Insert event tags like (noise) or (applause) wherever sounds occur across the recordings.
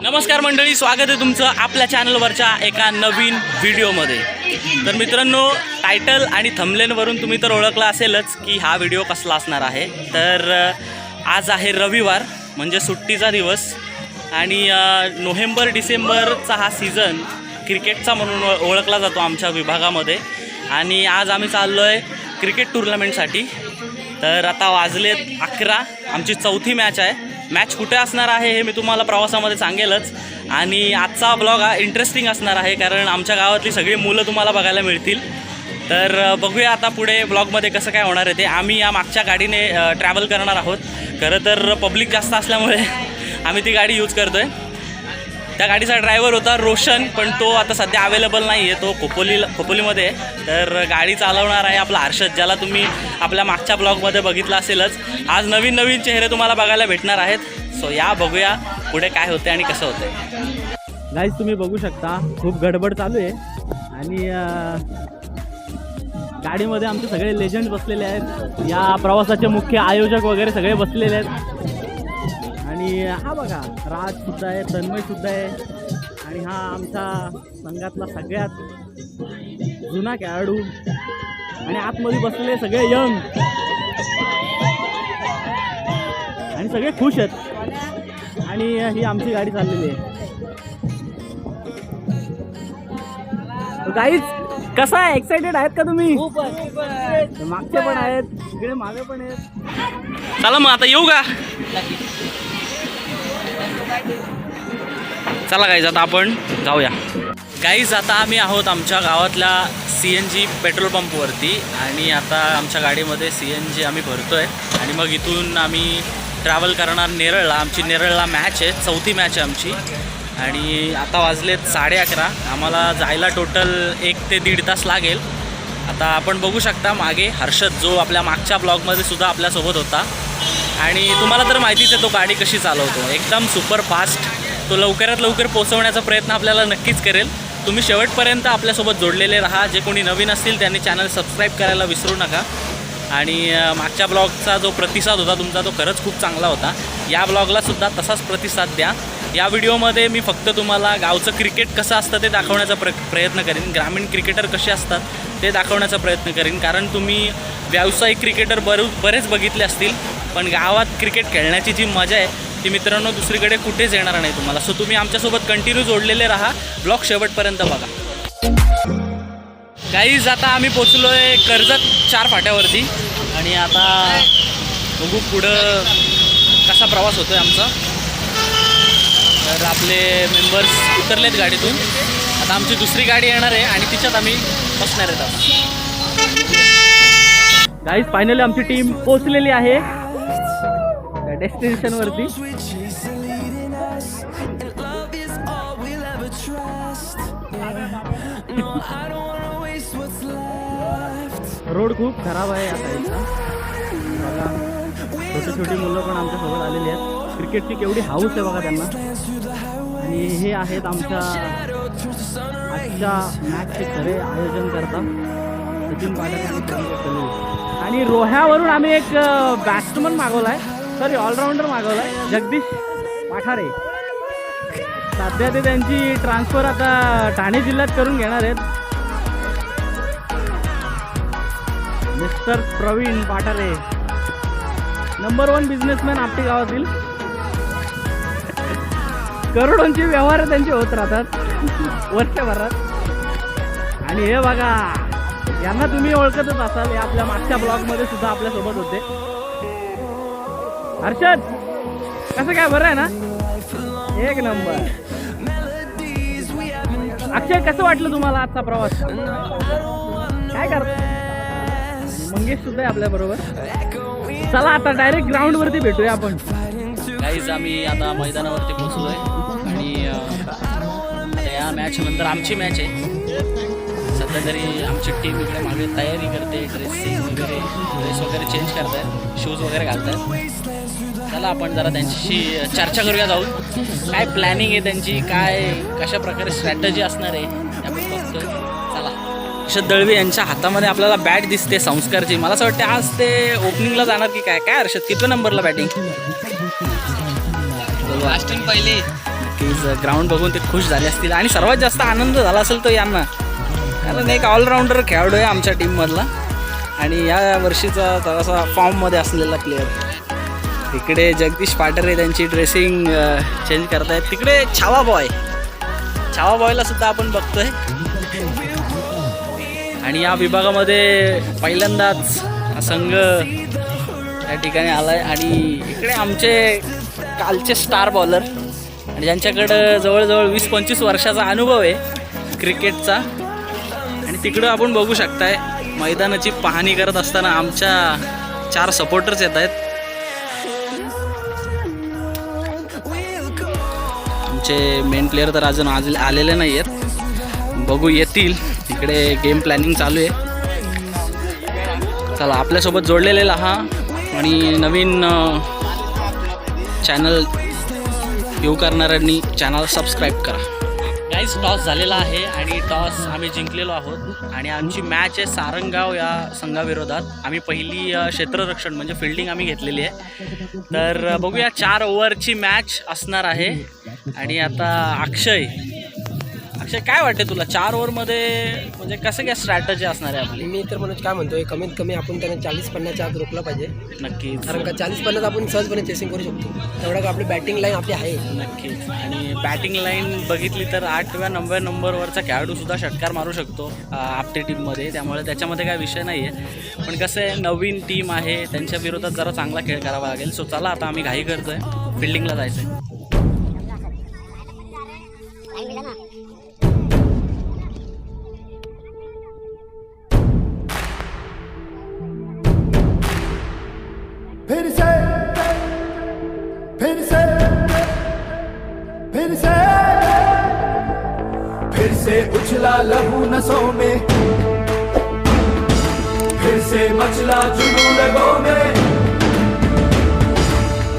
नमस्कार मंडळी स्वागत आहे तुमचं आपल्या चॅनलवरच्या एका नवीन व्हिडिओमध्ये. तर मित्रांनो टायटल आणि थंबलेनवरून तुम्ही तर ओळखला असेलच की हा व्हिडिओ कसला असणार आहे. तर आज आहे रविवार म्हणजे सुट्टीचा दिवस. आणि नोव्हेंबर डिसेंबरचा हा सीझन क्रिकेटचा म्हणून ओळ- ओळखला जातो आमच्या विभागामध्ये. आणि आज आम्ही चाललो आहे क्रिकेट टुर्नामेंटसाठी तर आता वाजलेत अकरा आमची चौथी मॅच आहे. मॅच कुठे असणार आहे हे मी तुम्हाला प्रवासामध्ये सांगेलच. आणि आजचा ब्लॉग हा इंटरेस्टिंग असणार आहे कारण आमच्या गावातली सगळी मुलं तुम्हाला बघायला मिळतील. तर बघूया आता पुढे ब्लॉगमध्ये कसं काय होणार आहे ते. आम्ही या मागच्या गाडीने ट्रॅव्हल करणार आहोत. खरं तर पब्लिक जास्त असल्यामुळे (laughs) आम्ही ती गाडी यूज करतो आहे त्या गाडीचा ड्रायव्हर होता रोशन पण तो आता सध्या अवेलेबल नाही आहे तो खोपोली खोपोलीमध्ये तर गाडी चालवणार आहे आपला हर्षद ज्याला तुम्ही आपल्या मागच्या ब्लॉगमध्ये बघितलं असेलच. आज नवीन नवीन चेहरे तुम्हाला बघायला भेटणार आहेत. सो या बघूया पुढे काय होते आणि कसं होतंय. गाईज तुम्ही बघू शकता खूप गडबड चालू आहे. आणि गाडीमध्ये आमचे सगळे लेजंड बसलेले आहेत. या प्रवासाचे मुख्य आयोजक वगैरे सगळे बसलेले आहेत. आणि हा बघा राज सुद्धा आहे तन्मय सुद्धा आहे. आणि हा आमचा संघातला सगळ्यात जुना खेळाडू. आणि आतमध्ये बसलेले सगळे यंग. आणि सगळे खुश आहेत. आणि ही आमची गाडी चाललेली आहे. गाईच कसा आहे? एक्साइटेड आहेत का तुम्ही? मागचे पण आहेत इकडे मागे पण आहेत. चला मग आता येऊ का? चला गाईज आता आपण जाऊया. गाईज आता आम्ही आहोत आमच्या गावातल्या सी एन जी पेट्रोल पंपवरती आणि आता आमच्या गाडीमध्ये सी एन जी आम्ही भरतो आहे आणि मग इथून आम्ही ट्रॅव्हल करणार नेरळला. आमची नेरळला मॅच आहे चौथी मॅच आहे आमची. आणि आता वाजलेत साडे अकरा. आम्हाला जायला टोटल एक ते दीड तास लागेल. आता आपण बघू शकता मागे हर्षद जो आपल्या मागच्या ब्लॉगमध्ये सुद्धा आपल्यासोबत होता. आणि तुम्हाला तर माहितीच आहे तो गाडी कशी चालवतो. एकदम सुपर फास्ट तो लवकरात लवकर पोहोचवण्याचा प्रयत्न आपल्याला नक्कीच करेल. तुम्ही शेवटपर्यंत आपल्यासोबत जोडलेले राहा. जे कोणी नवीन असतील त्यांनी चॅनल सबस्क्राईब करायला विसरू नका. आणि मागच्या ब्लॉगचा जो प्रतिसाद होता तुमचा तो खरंच खूप चांगला होता. या ब्लॉगलासुद्धा तसाच प्रतिसाद द्या. या व्हिडिओमध्ये मी फक्त तुम्हाला गावचं क्रिकेट कसं असतं ते दाखवण्याचा प्र प्रयत्न करेन. ग्रामीण क्रिकेटर कसे असतात ते दाखवण्याचा प्रयत्न करेन. कारण तुम्ही व्यावसायिक क्रिकेटर बरू बरेच बघितले असतील. पण गावात क्रिकेट खेळण्याची जी मजा आहे ती मित्रांनो दुसरीकडे कुठेच येणार नाही तुम्हाला. सो तुम्ही आमच्यासोबत कंटिन्यू जोडलेले राहा. ब्लॉग शेवटपर्यंत बघा. काहीच आता आम्ही पोचलो आहे कर्जत चार फाट्यावरती. आणि आता बघू पुढं कसा प्रवास होतो आहे आमचा. तर आपले मेंबर्स उतरलेत गाडीतून. आता आमची दुसरी गाडी येणार आहे आणि तिच्यात आम्ही बसणार आहेत आता. गाईज फायनली आमची टीम पोचलेली आहे. डेस्टिनेशनवरती रोड खूप खराब आहे आता छोटी छोटी मुलं पण आमच्यासोबत आलेली आहेत. क्रिकेटची केवढी हाऊस आहे बघा त्यांना. आणि हे आहेत आमच्या आजच्या मॅचचे खरे आयोजन करता. सचिन पाटील. आणि रोह्यावरून आम्ही एक बॅट्समन मागवला आहे सॉरी ऑलराऊंडर मागवला आहे जगदीश पाठारे. सध्या ते त्यांची ट्रान्सफर आता ठाणे जिल्ह्यात करून घेणार आहेत. Mister Praveen Pathare. Number one businessman Apti गावातील. करोडोंचे व्यवहार त्यांचे होत राहतात. वर्षभरात. आणि हे बघा यांना तुम्ही ओळखतच असाल हे आपल्या मागच्या ब्लॉगमध्ये सुद्धा आपल्यासोबत होते. हर्षद कसं काय बरं आहे ना? एक नंबर. अक्षय कसं वाटलं तुम्हाला आजचा प्रवास? काय करत? मंगेश सुद्धा आहे आपल्या बरोबर. चला आता डायरेक्ट ग्राउंड वरती भेटूया आपण. काहीच आम्ही आता मैदानावरती पोहोचलोय. आणि या मॅच नंतर आमची मॅच आहे. सध्या तरी आमची टीम इकडे मागे तयारी करते ड्रेसिंग वगैरे ड्रेस वगैरे चेंज करतायत शूज वगैरे घालतात चला आपण जरा त्यांच्याशी चर्चा करूया जाऊन. काय प्लॅनिंग आहे त्यांची? काय कशा प्रकारे स्ट्रॅटजी असणार आहे? चला. हर्षद दळवी यांच्या हातामध्ये आपल्याला बॅट दिसते संस्कारची. मला असं वाटते आज ते ओपनिंगला जाणार की काय? काय हर्षद किती नंबरला बॅटिंग पहिले. नक्कीच ग्राउंड बघून ते खुश झाले असतील. आणि सर्वात जास्त आनंद झाला असेल तो यांना. कारण एक ऑलराऊंडर खेळाडू आहे आमच्या टीममधला आणि या वर्षीचा थोडासा फॉर्ममध्ये असलेला प्लेअर तिकडे जगदीश पाटरे त्यांची ड्रेसिंग चेंज करतायत. तिकडे छावा बॉय छावा बॉयला सुद्धा आपण बघतोय. आणि या विभागामध्ये पहिल्यांदाच संघ या ठिकाणी आलाय. आणि इकडे आमचे कालचे स्टार बॉलर आणि ज्यांच्याकडं जवळजवळ वीस पंचवीस वर्षाचा अनुभव आहे क्रिकेटचा. आणि तिकडं आपण बघू शकताय मैदानाची पाहणी करत असताना आमच्या चार सपोर्टर्स येत आहेत. आमचे मेन प्लेअर तर अजून आज आलेले नाही आहेत बघू येतील. इकडे गेम प्लॅनिंग चालू आहे. चला आपल्यासोबत जोडलेला हा आणि नवीन चॅनल येऊ करणाऱ्यांनी चॅनल सबस्क्राईब करा. आधीच टॉस झालेला आहे आणि टॉस आम्ही जिंकलेलो आहोत. आणि आमची मॅच आहे सारंगाव या संघाविरोधात. आम्ही पहिली क्षेत्ररक्षण म्हणजे फिल्डिंग आम्ही घेतलेली आहे. तर बघूया चार ओव्हरची मॅच असणार आहे. आणि आता अक्षय अक्षय काय वाटते तुला? चार ओव्हरमध्ये म्हणजे कसं काय स्ट्रॅटजी असणार आहे आपली? मी तर मनोज काय म्हणतोय कमीत कमी आपण त्यांना चाळीस पन्नासच्या आत रोखला पाहिजे. नक्कीच. कारण का चाळीस पन्नास आपण सहजपणे चेसिंग करू शकतो. तेवढा का आपली बॅटिंग लाईन आपली आहे. नक्कीच. आणि बॅटिंग लाईन बघितली तर आठव्या नवव्या नंबरवरचा खेळाडू सुद्धा षटकार मारू शकतो आपल्या टीममध्ये त्यामुळे त्याच्यामध्ये काय विषय नाही आहे पण कसं आहे नवीन टीम आहे त्यांच्या विरोधात जरा चांगला खेळ करावा लागेल. सो चला आता आम्ही घाई करतोय. फिल्डिंगला जायचं आहे मचला लहू नसों में फिर से मचला जुनू लगों में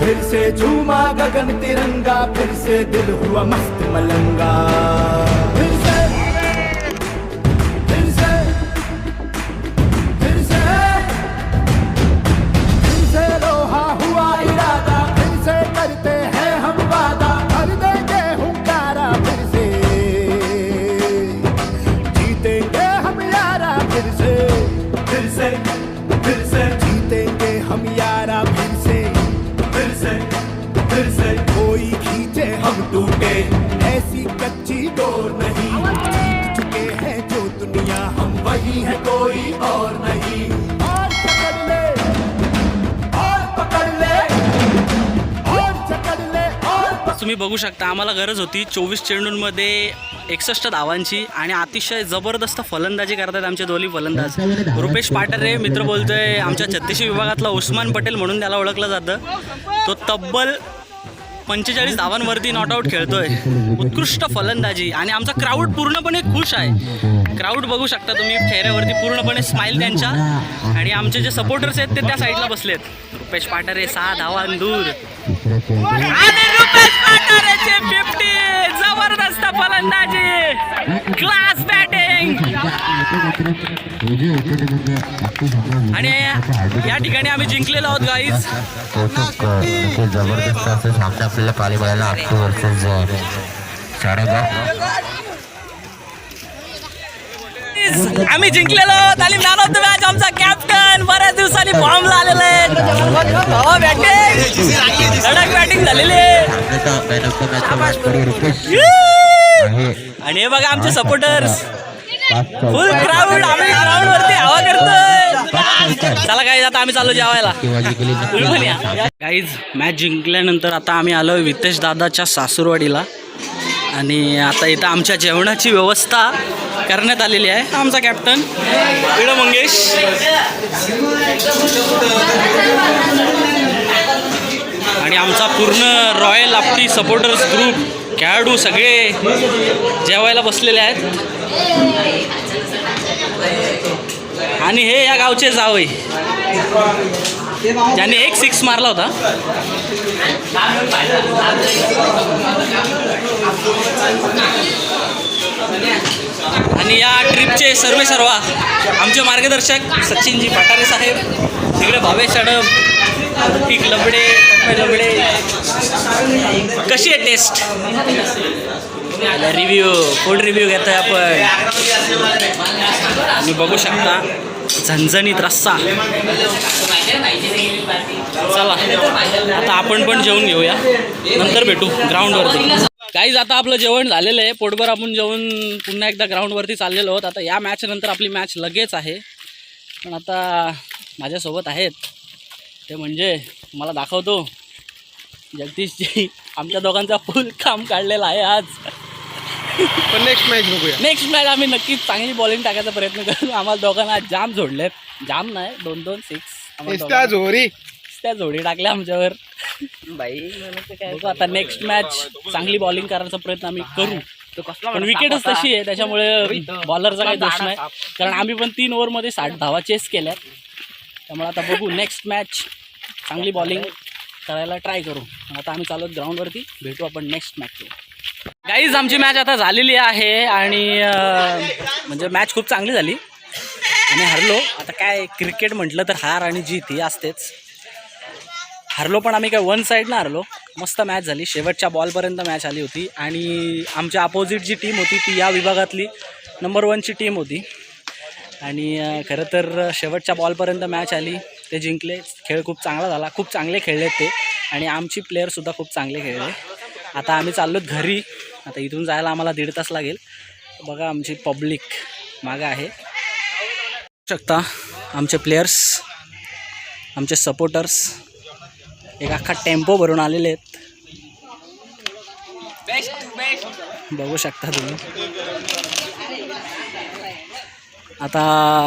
फिर से झूमा गगन तिरंगा फिर से दिल हुआ मस्त मलंगा। फिर तुम्ही बघू शकता आम्हाला गरज होती चोवीस चेंडूंमध्ये एकसष्ट धावांची आणि अतिशय जबरदस्त फलंदाजी करतात आमचे दोन्ही फलंदाज. रुपेश पाटरे मित्र बोलतोय आमच्या छत्तीसशे विभागातला उस्मान पटेल म्हणून त्याला ओळखलं जातं. तो तब्बल पंचेचाळीस धावांवरती नॉट आऊट खेळतोय. उत्कृष्ट फलंदाजी आणि आमचा क्राऊड पूर्णपणे खुश आहे. क्राऊड बघू शकता तुम्ही चेहऱ्यावरती पूर्णपणे स्माईल त्यांच्या. आणि आमचे जे सपोर्टर्स आहेत ते त्या साईडला बसलेत. रुपेश पाटरे सहा धावां दूर आणि रुपेश पाटारेचे 50 जबरदस्त फलंदाजी. क्लास बॅटिंग आणि या ठिकाणी आम्ही जिंकलेलो आहोत गाईज जबरदस्त असं सामना आपल्याला पाहायला मिळाला अक्षय वर्सेस सारंगाव आम्ही जिंकलेलो. आहोत आणि मॅन ऑफ द मॅच आमचा कॅप्टन बऱ्याच दिवसांनी फॉर्मला आलेला आहे बॅटिंग धडक बॅटिंग झालेली आहे. आहे आणि हे बघा आमचे सपोर्टर्स फुल क्राऊड आम्ही क्राऊड वरती हवा करतोय. चला काय आता आम्ही चालू जेवायला. गाईज मॅच जिंकल्यानंतर आता आम्ही आलो वितेश दादाच्या सासूरवाडीला. आणि आता इथं आमच्या जेवणाची व्यवस्था. करण्यात आलेली आहे. आमचा कॅप्टन इकडं मंगेश. आणि आमचा पूर्ण रॉयल आपटी सपोर्टर्स ग्रुप खेळाडू सगळे जेवायला बसलेले आहेत. आणि हे या गावचे जावई ज्याने एक सिक्स मारला होता. आणि या ट्रिपचे सर्वे सर्वा आमचे मार्गदर्शक सचिनजी पाटारे साहेब तिकडे भावेश अडम ठीक लबडे लबडे. कशी आहे टेस्ट? रिव्ह्यू फूड रिव्ह्यू घेतोय आपण. तुम्ही बघू शकता झणझणीत रस्सा. चला आता आपण पण जेवून घेऊया. नंतर भेटू ग्राउंडवरती काहीच आता आपलं जेवण झालेलं आहे. पोटभर आपण जेवण पुन्हा एकदा ग्राउंडवरती चाललेलो आहोत. आता या मॅचनंतर आपली मॅच लगेच आहे. पण आता माझ्यासोबत आहेत. ते म्हणजे मला दाखवतो. जगदीशजी आमच्या दोघांचा फुल काम काढलेला आहे आज. पण नेक्स्ट मॅच बघूया. नेक्स्ट मॅच आम्ही नक्कीच चांगली बॉलिंग टाकायचा प्रयत्न करू. आम्हाला दोघांना आज जाम जोडले जाम नाही दोन दोन सिक्स नुसत्या झोरी त्या जोडी टाकल्या आमच्यावर. बघू आता नेक्स्ट मॅच चांगली बॉलिंग करायचा प्रयत्न आम्ही करू. पण विकेटच तशी आहे त्याच्यामुळे बॉलरचा काही दोष नाही. कारण आम्ही पण तीन ओव्हरमध्ये साठ धावा चेस केल्यात त्यामुळे आता बघू नेक्स्ट मॅच चांगली बॉलिंग करायला ट्राय करू. आता आम्ही चालू ग्राउंडवरती भेटू आपण नेक्स्ट मॅच गाईज आमची मॅच आता झालेली आहे आणि म्हणजे मॅच खूप चांगली झाली. आणि हरलो. आता काय क्रिकेट म्हटलं तर हार आणि जीत ही असतेच. हारलो पण आम्ही काय वन साईडनं हरलो. मस्त मॅच झाली. शेवटच्या बॉलपर्यंत मॅच आली होती. आणि आमच्या अपोजिट जी टीम होती ती या विभागातली नंबर वनची टीम होती. आणि खरं तर शेवटच्या बॉलपर्यंत मॅच आली. ते जिंकले. खेळ खूप चांगला झाला. खूप चांगले खेळले ते. आणि आमची प्लेयरसुद्धा खूप चांगले खेळले. आता आम्ही चाललो घरी. आता इथून जायला आम्हाला दीड तास लागेल. बघा आमची पब्लिक मागं आहे. शकता आमचे प्लेयर्स आमचे सपोर्टर्स एक अख्खा टेम्पो भरून आलेले आहेत. बघू शकता तुम्ही. आता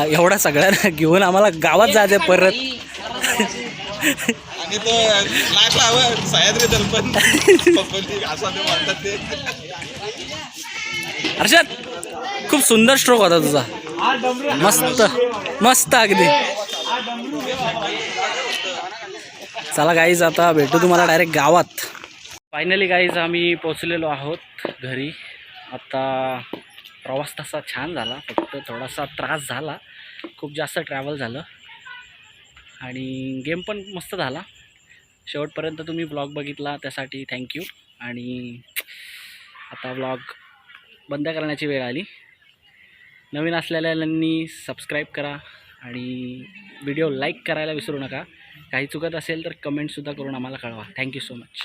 एवढा सगळ्यांना घेऊन आम्हाला गावात जायचं आहे परत. हर्षद खूप सुंदर स्ट्रोक होता तुझा. मस्त मस्त अगदी. चला गाईज आता भेटू तुम्हाला डायरेक्ट गावात. फायनली गाईज आम्ही पोचलेलो आहोत घरी. आता प्रवास तसा छान झाला फक्त थोडासा त्रास झाला. खूप जास्त ट्रॅव्हल झालं. आणि गेम पण मस्त झाला. शेवटपर्यंत तुम्ही ब्लॉग बघितला त्यासाठी थँक्यू आणि आता ब्लॉग बंद करण्याची वेळ आली. नवीन असलेल्यांनी सबस्क्राईब करा आणि व्हिडिओ लाईक करायला विसरू नका. काही चुकत असेल तर कमेंटसुद्धा करून आम्हाला कळवा. Thank you so much